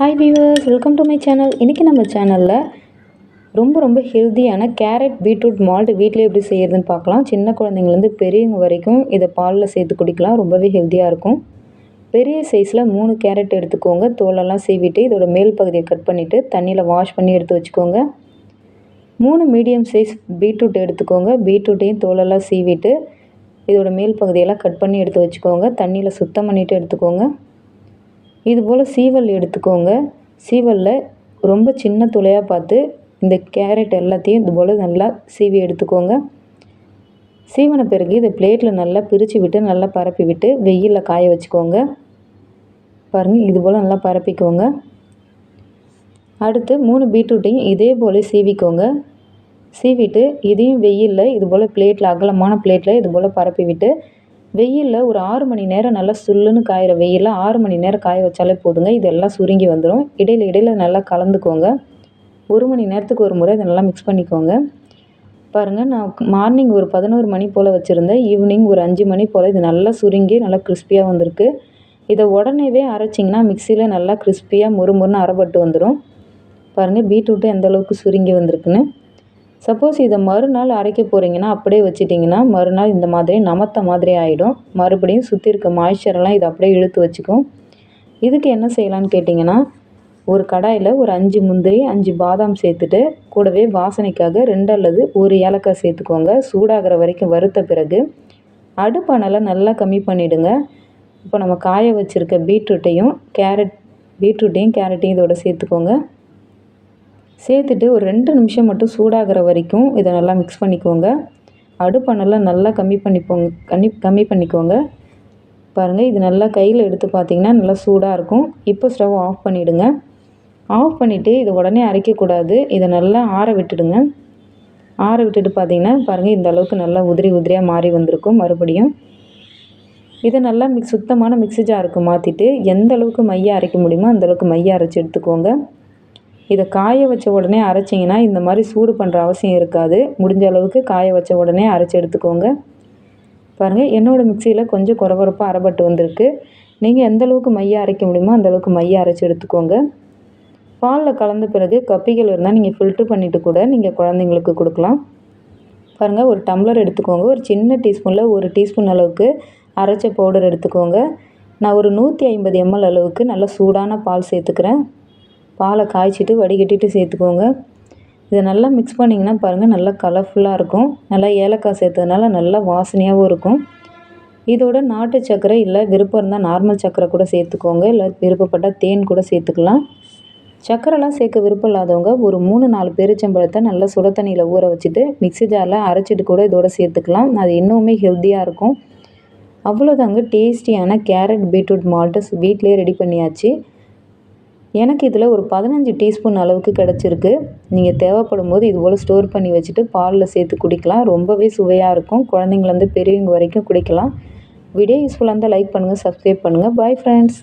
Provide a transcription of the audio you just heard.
Hi viewers welcome to my channel இன்றைக்கி நம்ம சேனலில் ரொம்ப ரொம்ப ஹெல்த்தியான கேரட் பீட்ரூட் மால்ட் வீட்டிலே எப்படி செய்கிறதுன்னு பார்க்கலாம். சின்ன குழந்தைங்கலேருந்து பெரியவங்க வரைக்கும் இதை பாலில் சேர்த்து குடிக்கலாம். ரொம்பவே ஹெல்த்தியாக இருக்கும். பெரிய சைஸில் மூணு கேரட் எடுத்துக்கோங்க. தோலெல்லாம் சீவிட்டு இதோட மேல் பகுதியை கட் பண்ணிவிட்டு தண்ணியில் வாஷ் பண்ணி எடுத்து வச்சுக்கோங்க. மூணு மீடியம் சைஸ் பீட்ரூட் எடுத்துக்கோங்க. பீட்ரூட்டையும் தோலெல்லாம் சீவிட்டு இதோட மேல் பகுதியெல்லாம் கட் பண்ணி எடுத்து வச்சுக்கோங்க. தண்ணியில் சுத்தம் பண்ணிவிட்டு எடுத்துக்கோங்க. இதுபோல் சீவல் எடுத்துக்கோங்க. சீவலில் ரொம்ப சின்ன துளையாக பார்த்து இந்த கேரட் எல்லாத்தையும் இதுபோல் நல்லா சீவி எடுத்துக்கோங்க. சீவன பிறகு இதை பிளேட்டில் நல்லா பிரித்து விட்டு நல்லா பரப்பி விட்டு வெயிலில் காய வச்சுக்கோங்க. பாருங்கள் இது போல் நல்லா பரப்பிக்கோங்க. அடுத்து மூணு பீட்ரூட்டையும் இதே போல் சீவிக்கோங்க. சீவிட்டு இதையும் வெயிலில் இது போல் பிளேட்டில் அகலமான பிளேட்டில் இது போல் பரப்பி விட்டு வெயிலில் ஒரு ஆறு மணி நேரம் நல்லா சுல்லுன்னு காயிற வெயிலில் ஆறு மணி நேரம் காய வச்சாலே போதுங்க. இதெல்லாம் சுருங்கி வந்துடும் இடையில இடையில நல்லா கலந்துக்கோங்க. ஒரு மணி நேரத்துக்கு ஒரு முறை இதை நல்லா மிக்ஸ் பண்ணிக்கோங்க. பாருங்கள் நான் மார்னிங் ஒரு பதினோரு மணி போல் வச்சுருந்தேன். ஈவினிங் ஒரு அஞ்சு மணி போல் இது நல்லா சுருங்கி நல்லா கிறிஸ்பியாக வந்திருக்கு. இதை உடனேவே அரைச்சிங்கன்னா மிக்சியில் நல்லா கிறிஸ்பியாக முறுமுறுன்னு அரைப்பட்டு வந்துடும் பாருங்கள் பீட்ரூட்டு எந்த அளவுக்கு சுருங்கி வந்திருக்குன்னு. சப்போஸ் இதை மறுநாள் அரைக்க போகிறீங்கன்னா அப்படியே வச்சிட்டிங்கன்னா மறுநாள் இந்த மாதிரி நமத்த மாதிரி ஆகிடும் மறுபடியும் சுற்றி இருக்க மாய்ச்சரெல்லாம் இதை அப்படியே இழுத்து வச்சுக்கும். இதுக்கு என்ன செய்யலான்னு கேட்டிங்கன்னா ஒரு கடாயில் ஒரு அஞ்சு முந்திரி அஞ்சு பாதாம் சேர்த்துட்டு கூடவே வாசனைக்காக ரெண்டு அல்லது ஒரு ஏலக்காய் சேர்த்துக்கோங்க. சூடாகிற வரைக்கும் வறுத்த பிறகு அடுப்பானலை நல்லா கம்மி பண்ணிவிடுங்க இப்போ நம்ம காய வச்சுருக்க பீட்ரூட்டையும் கேரட் பீட்ரூட்டையும் கேரட்டையும் இதோட சேர்த்துக்கோங்க. சேர்த்துட்டு ஒரு ரெண்டு நிமிஷம் மட்டும் சூடாகிற வரைக்கும் இதை நல்லா மிக்ஸ் பண்ணிக்கோங்க. அடுப்பணலாம் நல்லா கம்மி பண்ணிப்போங்க. கம்மி கம்மி பண்ணிக்கோங்க. பாருங்கள் இது நல்லா கையில் எடுத்து பார்த்திங்கன்னா நல்லா சூடாக இருக்கும். இப்போ ஸ்டவ் ஆஃப் பண்ணிவிடுங்க ஆஃப் பண்ணிவிட்டு இது உடனே அரைக்கக்கூடாது. இதை நல்லா ஆற விட்டுடுங்க. ஆற விட்டுட்டு பார்த்திங்கன்னா பாருங்கள் இந்த அளவுக்கு நல்லா உதிரி உதிரியாக மாறி வந்திருக்கும் மறுபடியும். இதை நல்லா மிக்ஸ் சுத்தமான மிக்ஸி ஜாருக்கு மாற்றிட்டு எந்த அளவுக்கு மைய அரைக்க முடியுமோ அந்தளவுக்கு மைய அரைச்சி எடுத்துக்கோங்க. இதை காய வச்ச உடனே அரைச்சிங்கன்னா இந்த மாதிரி சூடு பண்ணுற அவசியம் இருக்காது. முடிஞ்ச அளவுக்கு காய வச்ச உடனே அரைச்சி எடுத்துக்கோங்க. பாருங்கள் என்னோடய மிக்சியில் கொஞ்சம் குறவரப்பாக அரைப்பட்டு வந்திருக்கு. நீங்கள் எந்த அளவுக்கு மைய அரைக்க முடியுமோ அந்தளவுக்கு மைய அரைச்சி எடுத்துக்கோங்க. பாலில் கலந்த பிறகு கப்பிகள் இருந்தால் நீங்கள் ஃபில்ட்ரு பண்ணிவிட்டு கூட நீங்கள் குழந்தைங்களுக்கு கொடுக்கலாம். பாருங்கள் ஒரு டம்ளர் எடுத்துக்கோங்க. ஒரு சின்ன டீஸ்பூனில் ஒரு டீஸ்பூன் அளவுக்கு அரைச்ச பவுடர் எடுத்துக்கோங்க. நான் ஒரு நூற்றி ஐம்பது எம்எல் அளவுக்கு நல்லா சூடான பால் சேர்த்துக்கிறேன். பாலை காய்ச்சிட்டு வடிகட்டிட்டு சேர்த்துக்கோங்க. இதை நல்லா மிக்ஸ் பண்ணிங்கன்னா பாருங்கள் நல்லா கலர்ஃபுல்லாக இருக்கும். நல்லா ஏலக்காய் சேர்த்ததுனால நல்லா வாசனையாகவும் இருக்கும். இதோட நாட்டு சர்க்கரை இல்லை விருப்பம் இருந்தால் நார்மல் சர்க்கரை கூட சேர்த்துக்கோங்க. இல்லை விருப்பப்பட்டால் தேன் கூட சேர்த்துக்கலாம். சர்க்கரைலாம் சேர்க்க விருப்பம் இல்லாதவங்க ஒரு மூணு நாலு பேரிச்சம்பழத்தை நல்லா சுட தண்ணியில் ஊற வச்சுட்டு மிக்ஸி ஜாரில் அரைச்சிட்டு கூட இதோட சேர்த்துக்கலாம். அது இன்னுமே ஹெல்த்தியாக இருக்கும். அவ்வளோதாங்க டேஸ்டியான கேரட் பீட்ரூட் மால்ட்டு வீட்டிலே ரெடி பண்ணியாச்சு. எனக்கு இதில் ஒரு பதினஞ்சு டீஸ்பூன் அளவுக்கு கிடச்சிருக்கு. நீங்கள் தேவைப்படும் போது இதுபோல் ஸ்டோர் பண்ணி வச்சுட்டு பாலில் சேர்த்து குடிக்கலாம். ரொம்பவே சுவையாக இருக்கும். குழந்தைங்கலேருந்து பெரியவங்க வரைக்கும் குடிக்கலாம். வீடியோ யூஸ்ஃபுல்லாக இருந்தால் லைக் பண்ணுங்கள் சப்ஸ்கிரைப் பண்ணுங்கள். Bye friends